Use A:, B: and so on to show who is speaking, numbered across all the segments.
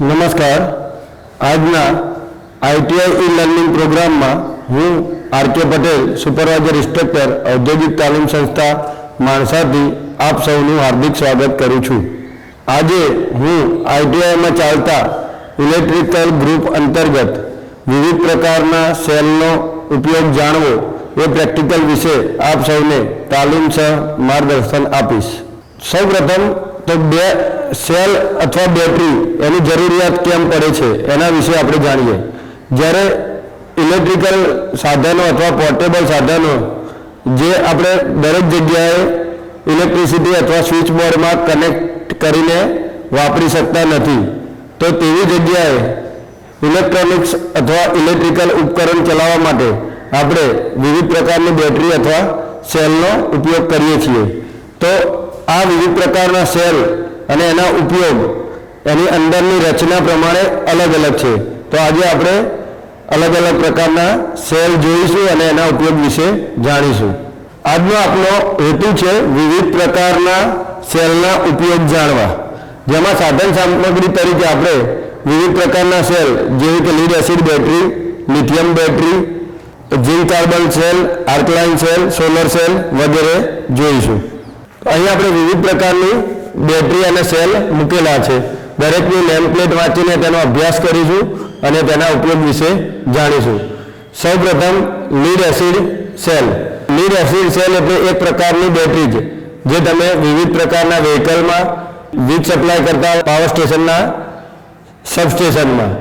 A: નમસ્કાર. આજના ITI e learning પ્રોગ્રામમાં હું R K Patel supervisor instructor ઔદ્યોગિક તાલીમ સંસ્થા, માણસાથી આપ સૌનું હાર્દિક સ્વાગત કરું છું. આજે હું આઈટીઆઈમાં ચાલતા ઇલેક્ટ્રિકલ ગ્રુપ અંતર્ગત વિવિધ પ્રકારના સેલનો ઉપયોગ જાણવો એ પ્રેક્ટિકલ વિશે આપ સૌને તાલીમ સહ માર્ગદર્શન આપીશ. સૌપ્રથમ તો બે સેલ અથવા બેટરી એની જરૂરિયાત કેમ પડે છે એના વિશે આપણે જાણીએ. જ્યારે ઇલેક્ટ્રિકલ સાધનો અથવા પોર્ટેબલ સાધનો જે આપણે દરેક જગ્યાએ ઇલેક્ટ્રિસિટી અથવા સ્વિચ બોર્ડમાં કનેક્ટ કરીને વાપરી શકતા નથી, તો તેવી જગ્યાએ ઇલેક્ટ્રોનિક્સ અથવા ઇલેક્ટ્રિકલ ઉપકરણ ચલાવવા માટે આપણે વિવિધ પ્રકારની બેટરી અથવા સેલનો ઉપયોગ કરીએ છીએ. તો આ વિવિધ પ્રકારના સેલ અને એના ઉપયોગ એની અંદરની રચના પ્રમાણે અલગ અલગ છે. તો આજે આપણે અલગ અલગ પ્રકારના સેલ જોઈશું અને એના ઉપયોગ વિશે જાણીશું. આજનો આપણો હેતુ છે વિવિધ પ્રકારના સેલના ઉપયોગ જાણવા. જેમાં સાધન સામગ્રી તરીકે આપણે વિવિધ પ્રકારના સેલ, જેવી કે lead acid battery, lithium battery, zinc carbon cell, alkaline cell, solar cell વગેરે જોઈશું. અહીં આપણે વિવિધ પ્રકારની બેટરી અને સેલ મૂકેલા છે. દરેકની નેમ પ્લેટ વાંચીને તેનો અભ્યાસ કરીશું અને તેના ઉપયોગ વિશે જાણીશું. સૌપ્રથમ lead acid cell lead acid cell એટલે એક પ્રકારની બેટરી છે, જે તમે વિવિધ પ્રકારના વ્હીકલમાં વીજ સપ્લાય કરતા પાવર સ્ટેશનના સબસ્ટેશનમાં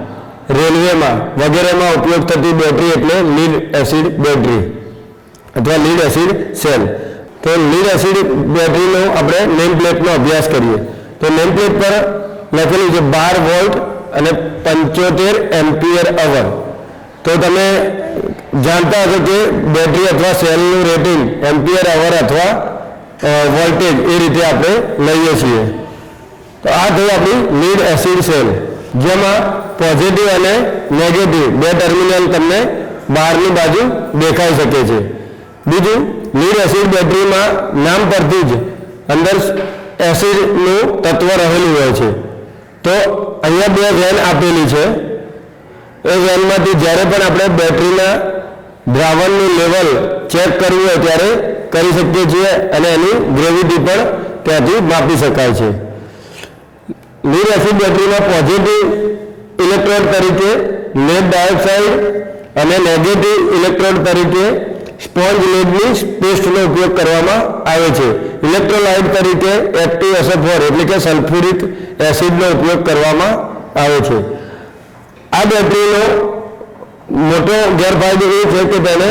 A: રેલવેમાં વગેરેમાં ઉપયોગ થતી બેટરી એટલે લીડ એસિડ બેટરી, અથવા લીડ એસિડ સેલ તો લીડ એસિડ બેટરીનો આપણે નેમ પ્લેટનો અભ્યાસ કરીએ. તો નેમ પ્લેટ પર લખેલું છે બાર વોલ્ટ અને પંચોતેર એમ્પિયર અવર. તો તમે જાણતા હશો કે બેટરી અથવા સેલનું રેટિંગ એમ્પિયર અવર અથવા વોલ્ટેજ એ રીતે આપણે લઈએ છીએ. તો આ થઈ આપણી લીડ એસિડ સેલ. જેમાં પોઝિટિવ અને નેગેટિવ બે ટર્મિનલ તમને બહારની બાજુ દેખાઈ શકે છે. બીજું લીડ એસિડ બેટરીમાં નામ પરથી જ અંદર એસિડનું તત્વ રહેલું હોય છે. તો અહીંયા બે વેન આપેલી છે. એ વેનમાંથી જ્યારે પણ આપણે બેટરીના દ્રાવણનું લેવલ ચેક કરવું હોય ત્યારે કરી શકીએ છીએ અને એની ગ્રેવિટી પણ ત્યાંથી માપી શકાય છે. લીડ એસિડ બેટરીમાં પોઝિટિવ ઇલેક્ટ્રોડ તરીકે લેડ ડાયોક્સાઇડ અને નેગેટિવ ઇલેક્ટ્રોડ તરીકે સ્પોન્જ લેડની પેસ્ટનો ઉપયોગ કરવામાં આવે છે. ઇલેક્ટ્રોલાઇટ તરીકે એક્ટિવ એસોફોર એટલે કે સલ્ફ્યુરિક એસિડનો ઉપયોગ કરવામાં આવે છે. આ બેટરીનો મોટો ગેરફાયદો એ છે કે તેને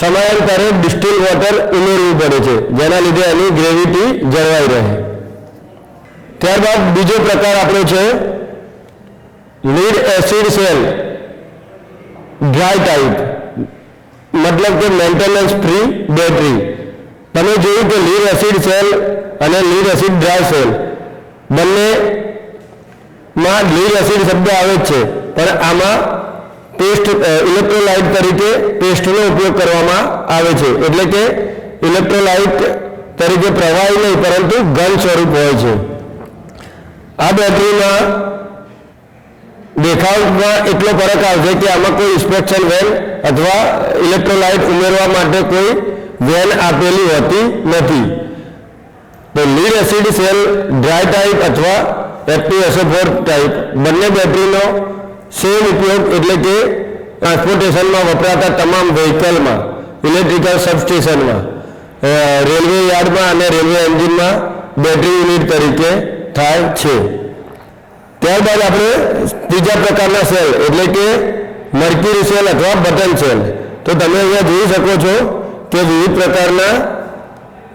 A: સમયાંતરે ડિસ્ટિલ વોટર ઉમેરવું પડે છે, જેના લીધે એની ગ્રેવિટી જળવાઈ રહે. ત્યારબાદ બીજો પ્રકાર આપણો છે lead acid cell dry type મતલબ કે મેન્ટેનન્સ ફ્રી બેટરી તમે જોયું કે લીડ એસિડ સેલ અને લીડ એસિડ ડ્રાય સેલ. બંને માં લીડ એસિડ શબ્દ આવે જ છે. પણ આમાં પેસ્ટ ઇલેક્ટ્રોલાઇટ તરીકે પેસ્ટનો ઉપયોગ કરવામાં આવે છે. એટલે કે ઇલેક્ટ્રોલાઇટ તરીકે પ્રવાહી નહીં, પરંતુ ઘન સ્વરૂપ હોય છે. આ બેટરીમાં દેખાવમાં એટલો ફરક આવશે કે આમાં કોઈ ઇન્સ્પેક્શન વેન અથવા ઇલેક્ટ્રોલાઇટ ઉમેરવા માટે કોઈ વેન આપેલી હોતી નથી. તો lead acid cell dry type અથવા એક્ટિવ એસોફોર ટાઈપ બંને બેટરીનો સેમ ઉપયોગ એટલે કે ટ્રાન્સપોર્ટેશનમાં વપરાતા તમામ વ્હીકલમાં ઇલેક્ટ્રિકલ સબસ્ટેશનમાં રેલવે યાર્ડમાં અને રેલવે એન્જિનમાં બેટરી યુનિટ તરીકે થાય છે. ત્યારબાદ આપણે ત્રીજા પ્રકારના સેલ, એટલે કે મર્ક્યુરી સેલ અથવા બટન સેલ તો તમે અહીંયા જોઈ શકો છો કે વિવિધ પ્રકારના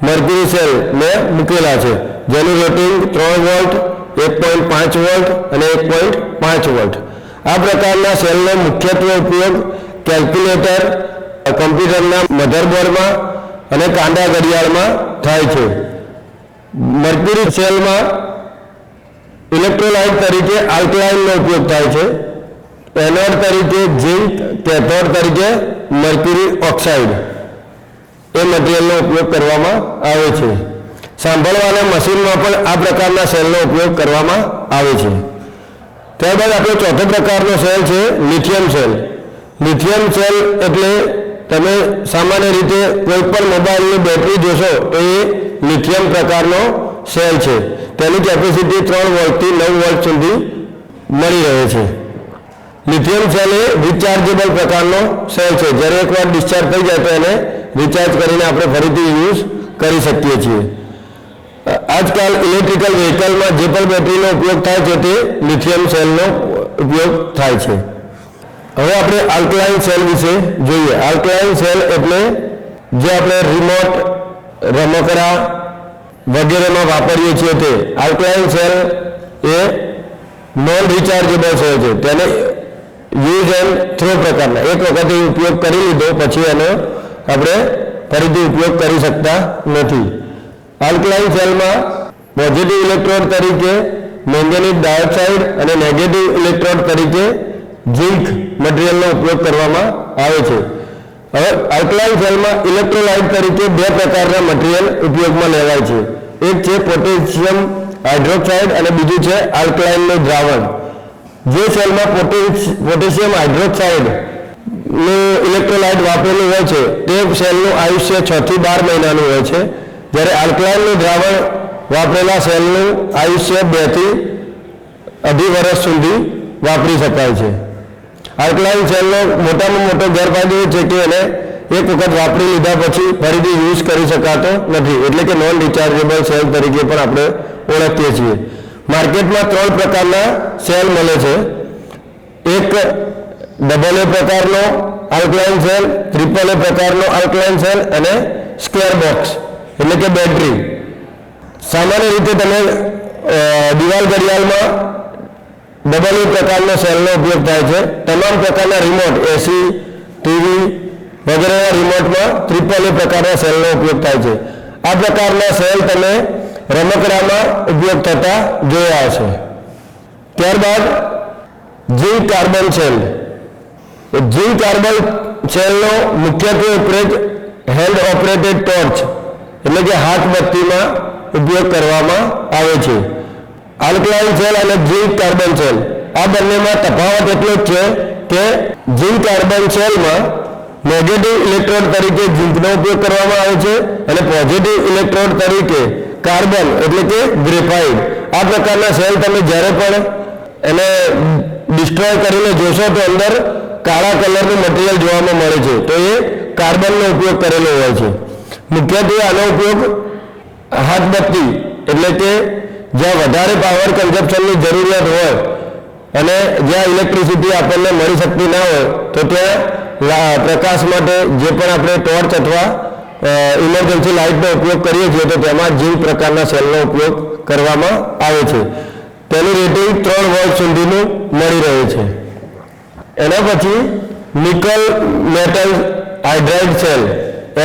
A: મર્ક્યુરી સેલ મેં મૂકેલા છે. જેનું રેટિંગ ત્રણ વોલ્ટ એક પોઈન્ટ પાંચ વોલ્ટ અને એક પોઈન્ટ પાંચ વોલ્ટ આ પ્રકારના સેલનો મુખ્યત્વે ઉપયોગ કેલ્ક્યુલેટર કમ્પ્યુટરના મધરબોર્ડમાં અને કાંડા ઘડિયાળમાં થાય છે. મર્ક્યુરી સેલમાં ઇલેક્ટ્રોલાઇટ તરીકે આલ્કલાઇનનો ઉપયોગ થાય છે. એનોડ તરીકે ઝિંક, કેથોડ તરીકે મર્ક્યુરી ઓક્સાઇડ એ મટીરિયલનો ઉપયોગ કરવામાં આવે છે. સાંભળવાના મશીનમાં પણ આ પ્રકારના સેલનો ઉપયોગ કરવામાં આવે છે. ત્યારબાદ આપણો ચોથો પ્રકારનો સેલ છે લિથિયમ સેલ. લિથિયમ સેલ એટલે તમે સામાન્ય રીતે કોઈ પણ મોબાઈલની બેટરી જોશો તો એ લિથિયમ પ્રકારનો સેલ છે. તેની કેપેસિટી ત્રણ વોલ્ટથી નવ વોલ્ટ સુધી મળી રહે છે. લિથિયમ સેલ એ રિચાર્જેબલ પ્રકારનો સેલ છે. જ્યારે એકવાર ડિસ્ચાર્જ થઈ જાય તો એને રિચાર્જ કરીને આપણે ફરીથી યુઝ કરી શકીએ છીએ. આજકાલ ઇલેક્ટ્રિકલ વ્હીકલમાં જે પણ બેટરીનો ઉપયોગ થાય છે તે લિથિયમ સેલનો ઉપયોગ થાય છે. હવે આપણે આલ્કલાઇન સેલ વિશે જોઈએ. આલ્કલાઇન સેલ એટલે જે આપણે રિમોટ રમકડા વગેરેમાં વાપરીએ છીએ તે. આલ્કલાઇન સેલ એ નોન રિચાર્જેબલ સેલ છે તેને યુઝ એન્ડ થ્રો પ્રકારના. એક વખતે ઉપયોગ કરી લીધો, પછી એનો આપણે ફરીથી ઉપયોગ કરી શકતા નથી. આલ્કલાઇન સેલમાં પોઝિટિવ ઇલેક્ટ્રોડ તરીકે મેંગેનીઝ ડાયોક્સાઇડ અને નેગેટિવ ઇલેક્ટ્રોડ તરીકે ઝીંક મટીરિયલનો ઉપયોગ કરવામાં આવે છે. હવે આલ્કલાઇન સેલમાં ઇલેક્ટ્રોલાઇટ તરીકે બે પ્રકારના મટીરિયલ ઉપયોગમાં લેવાય છે. એક છે પોટેશિયમ હાઇડ્રોક્સાઇડ અને બીજું છે આલ્કલાઇનનું દ્રાવણ. જે સેલમાં પોટેશ- પોટેશિયમ હાઇડ્રોક્સાઇડનું ઇલેક્ટ્રોલાઇટ વાપરેલું હોય છે, તે સેલનું આયુષ્ય છ થી બાર મહિનાનું હોય છે. જ્યારે આલ્કલાઇનનું દ્રાવણ વાપરેલા સેલનું આયુષ્ય બેથી અઢી વર્ષ સુધી વાપરી શકાય છે. આલ્કલાઇન સેલનો મોટામાં મોટો ગેરફાયદો એ છે કે એને એક વખત વાપરી લીધા પછી ફરીથી યુઝ કરી શકાતો નથી. એટલે કે નોન રિચાર્જેબલ સેલ તરીકે પણ આપણે ઓળખીએ છીએ. માર્કેટમાં ત્રણ પ્રકારના સેલ મળે છે. એક ડબલ એ પ્રકારનો આલ્કલાઇન સેલ ટ્રિપલ એ પ્રકારનો આલ્કલાઇન સેલ અને સ્ક્વેર બોક્સ એટલે કે બેટરી સામાન્ય રીતે તમે દિવાલ ઘડિયાળમાં ડબલ ઈ પ્રકારના સેલનો ઉપયોગ થાય છે. તમામ પ્રકારના રિમોટ એસી ટીવી વગેરેના રિમોટમાં ત્રિપલ ઈ પ્રકારના સેલનો ઉપયોગ થાય છે. આ પ્રકારના સેલ તમે રમકડામાં ઉપયોગ થતા જોયા હશે. ત્યારબાદ G carbon cell G carbon સેલનો મુખ્યત્વે ઉપયોગ હેન્ડ ઓપરેટેડ ટોર્ચ એટલે કે હાથ બત્તીમાં ઉપયોગ કરવામાં આવે છે. આલ્કલાઇન જેલ અને ઝિંક કાર્બન જેલ આ બંનેમાં તફાવત એટલો જ છે કે ઝિંક કાર્બન જેલમાં નેગેટિવ ઇલેક્ટ્રોડ તરીકે ઝીંકનો ઉપયોગ કરવામાં આવે છે અને પોઝિટિવ ઇલેક્ટ્રોડ તરીકે કાર્બન એટલે કે ગ્રેફાઇટ આ પ્રકારના સેલ તમે જ્યારે પણ એને ડિસ્ટ્રોય કરીને જોશો તો અંદર કાળા કલરનું મટીરિયલ જોવામાં મળે છે. તો એ કાર્બનનો ઉપયોગ કરેલો હોય છે. મુખ્યત્વે આનો ઉપયોગ હાથબત્તી એટલે કે જ્યાં વધારે પાવર કન્ઝપ્શનની જરૂરિયાત હોય અને જ્યાં ઇલેક્ટ્રિસિટી આપણને મળી શકતી ના હોય, તો ત્યાં પ્રકાશ માટે જે પણ આપણે ટોર્ચ અથવા ઇમરજન્સી લાઇટનો ઉપયોગ કરીએ છીએ, તો તેમાં જીવ પ્રકારના સેલનો ઉપયોગ કરવામાં આવે છે. તેનું રેટિંગ ત્રણ વોલ્ટ સુધીનું મળી રહે છે. એના પછી nickel metal hydride cell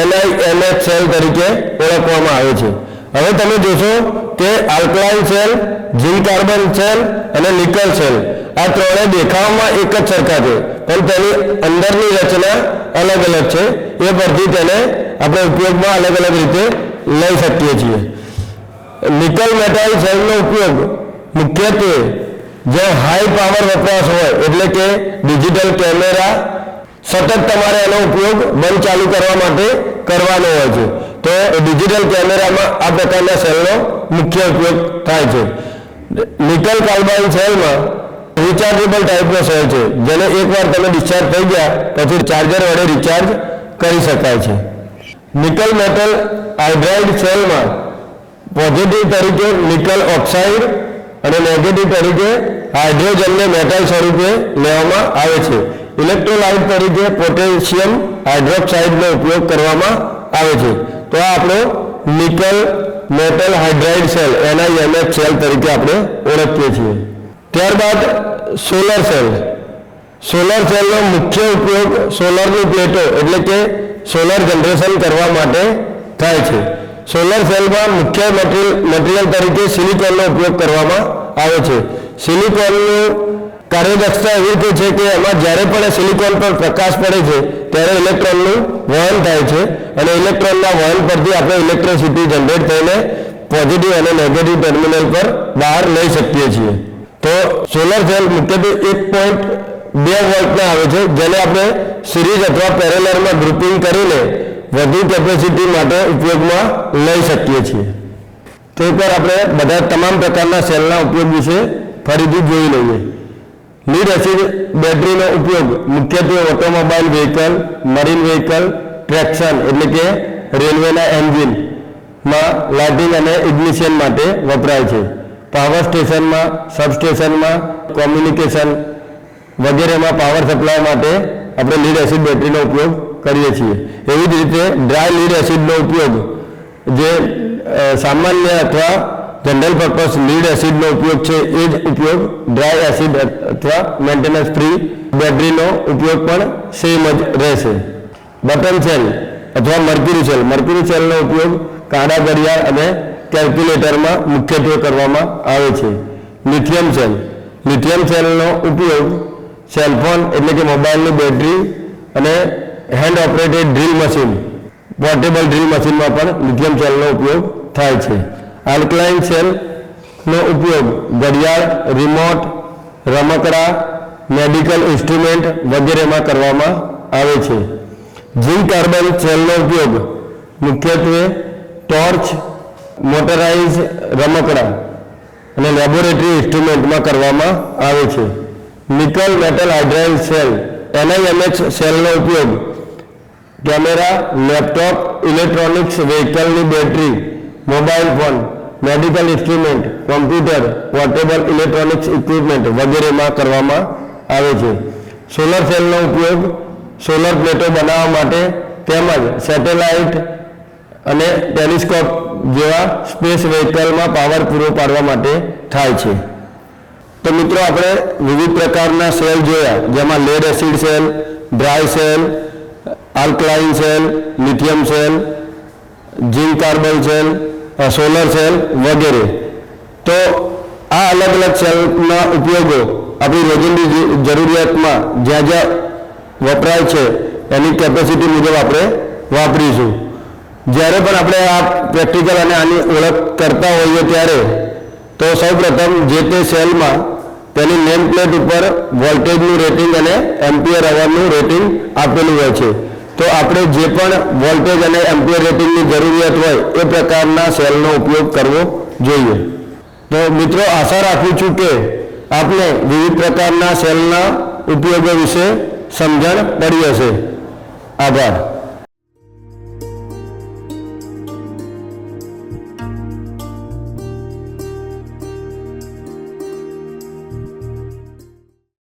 A: NIMH cell તરીકે ઓળખવામાં આવે છે. હવે તમે જોશો કે alkaline cell zinc carbon cell અને નિકલ સેલ આ ત્રણે દેખાવમાં એક જ સરખા છે. પણ તેની અંદરની રચના અલગ અલગ છે. એ પરથી તેને આપણે ઉપયોગમાં અલગ અલગ રીતે લઈ શકીએ છીએ. નિકલ મેટાલ સેલનો ઉપયોગ મુખ્યત્વે જ્યાં હાઈ પાવર વપરાશ હોય, એટલે કે ડિજિટલ કેમેરા સતત તમારે એનો ઉપયોગ બંધ ચાલુ કરવા માટે કરવાનો હોય છે. તો ડિજિટલ કેમેરામાં આ પ્રકારના સેલનો મુખ્ય ઉપયોગ થાય છે. નિકલ કાર્બાઇન સેલમાં રિચાર્જેબલ ટાઈપનો સેલ છે. જેને એકવાર તમે ડિસ્ચાર્જ થઈ ગયા, પછી ચાર્જર વડે રિચાર્જ કરી શકાય છે. નિકલ મેટલ હાઇડ્રાઇડ સેલમાં પોઝિટિવ તરીકે નિકલ ઓક્સાઇડ અને નેગેટિવ તરીકે હાઇડ્રોજનને મેટલ સ્વરૂપે લેવામાં આવે છે. ઇલેક્ટ્રોલાઇટ તરીકે પોટેશિયમ હાઇડ્રોક્સાઇડનો ઉપયોગ કરવામાં આવે છે. તો આ આપણો nickel metal hydride cell NiMH cell તરીકે આપણે ઓળખીએ છીએ. ત્યારબાદ સોલર સેલ. સોલર સેલનો મુખ્ય ઉપયોગ સોલરની પ્લેટો એટલે કે સોલર જનરેશન કરવા માટે થાય છે. સોલર સેલમાં મુખ્ય મટીરિયલ તરીકે સિલિકોનનો ઉપયોગ કરવામાં આવે છે. સિલિકોનનું કાર્યદક્ષતા એવી રીતે છે કે એમાં જ્યારે પણ સિલિકોન પર પ્રકાશ પડે છે, ત્યારે ઇલેક્ટ્રોનનું વહન થાય છે અને ઇલેક્ટ્રોનના વહન પરથી આપણે ઇલેક્ટ્રિસિટી જનરેટ થઈને પોઝિટિવ અને નેગેટિવ ટર્મિનલ પર બહાર લઈ શકીએ છીએ. તો સોલર સેલ મુખ્યત્વે એક પોઈન્ટ બે વોલ્ટના આવે છે, જેને આપણે સિરીઝ અથવા પેરેલરમાં ગ્રુપિંગ કરીને વધુ કેપેસિટી માટે ઉપયોગમાં લઈ શકીએ છીએ. તો પર આપણે બધા તમામ પ્રકારના સેલના ઉપયોગ વિશે ફરીથી જોઈ લઈએ. લીડ એસિડ બેટરીનો ઉપયોગ મુખ્યત્વે automobile vehicle, marine vehicle, traction એટલે કે રેલવેના એન્જિનમાં લાઇટિંગ અને ઇગ્નિશન માટે વપરાય છે. પાવર સ્ટેશનમાં, સબસ્ટેશનમાં, કોમ્યુનિકેશન વગેરેમાં પાવર સપ્લાય માટે આપણે લીડ એસિડ બેટરીનો ઉપયોગ કરીએ છીએ. એવી જ રીતે ડ્રાય લીડ એસિડનો ઉપયોગ જે સામાન્ય અથવા જનરલ પર્પસ લીડ એસિડનો ઉપયોગ છે, એ જ ઉપયોગ ડ્રાય એસિડ અથવા મેન્ટેનન્સ ફ્રી બેટરીનો ઉપયોગ પણ સેમ જ રહેશે. બટન સેલ અથવા મર્ક્યુરી સેલ મર્ક્યુરી સેલનો ઉપયોગ કાળા ઘડિયાળ અને કેલ્ક્યુલેટરમાં મુખ્યત્વે કરવામાં આવે છે. લિથિયમ સેલ લિથિયમ સેલનો ઉપયોગ સેલફોન એટલે કે મોબાઈલની બેટરી અને hand operated drill machine portable drill મશીનમાં પણ લિથિયમ સેલનો ઉપયોગ થાય છે. આલ્કલાઇન સેલનો ઉપયોગ. ઘડિયાળ રિમોટ રમકડા મેડિકલ ઇન્સ્ટ્રુમેન્ટ વગેરેમાં કરવામાં આવે છે. જી કાર્બન સેલનો ઉપયોગ. મુખ્યત્વે ટોર્ચ મોટરાઇઝ રમકડા અને લેબોરેટરી ઇન્સ્ટ્રુમેન્ટમાં કરવામાં આવે છે. Nickel metal hydride cell NiMH સેલનો ઉપયોગ. Camera laptop electronics વ્હીકલની battery mobile phone medical instrument computer portable electronics equipment વગેરેમાં કરવામાં આવે છે. સોલર સેલનો ઉપયોગ સોલર પ્લેટો બનાવવા માટે તેમજ સેટેલાઇટ અને ટેલિસ્કોપ જેવા સ્પેસ વેહિકલમાં પાવર પૂરો પાડવા માટે થાય છે. તો મિત્રો આપણે વિવિધ પ્રકારના સેલ જોયા. જેમાં lead acid cell dry cell alkaline cell lithium cell zinc carbon cell solar cell વગેરે. તો આ અલગ અલગ સેલના ઉપયોગો આપણી રોજિંદી જરૂરિયાતમાં જ્યાં જ્યાં વપરાય છે, એની કેપેસિટી મુજબ આપણે વાપરીશું. જ્યારે પણ આપણે આ પ્રેક્ટિકલ અને આની ઓળખ કરતા હોઈએ ત્યારે, તો સૌપ્રથમ જે તે સેલમાં તેની નેમ પ્લેટ ઉપર વોલ્ટેજનું રેટિંગ અને એમ્પિયર અવરનું રેટિંગ આપેલું હોય છે. તો આપણે જે પણ વોલ્ટેજ અને એમ્પિયર રેટિંગની જરૂરિયાત હોય, એ પ્રકારના સેલનો ઉપયોગ કરવો જોઈએ. તો મિત્રો, આશા રાખું છું કે આપણે વિવિધ પ્રકારના સેલના ઉપયોગો વિશે સમજણ પડી હશે. આભાર.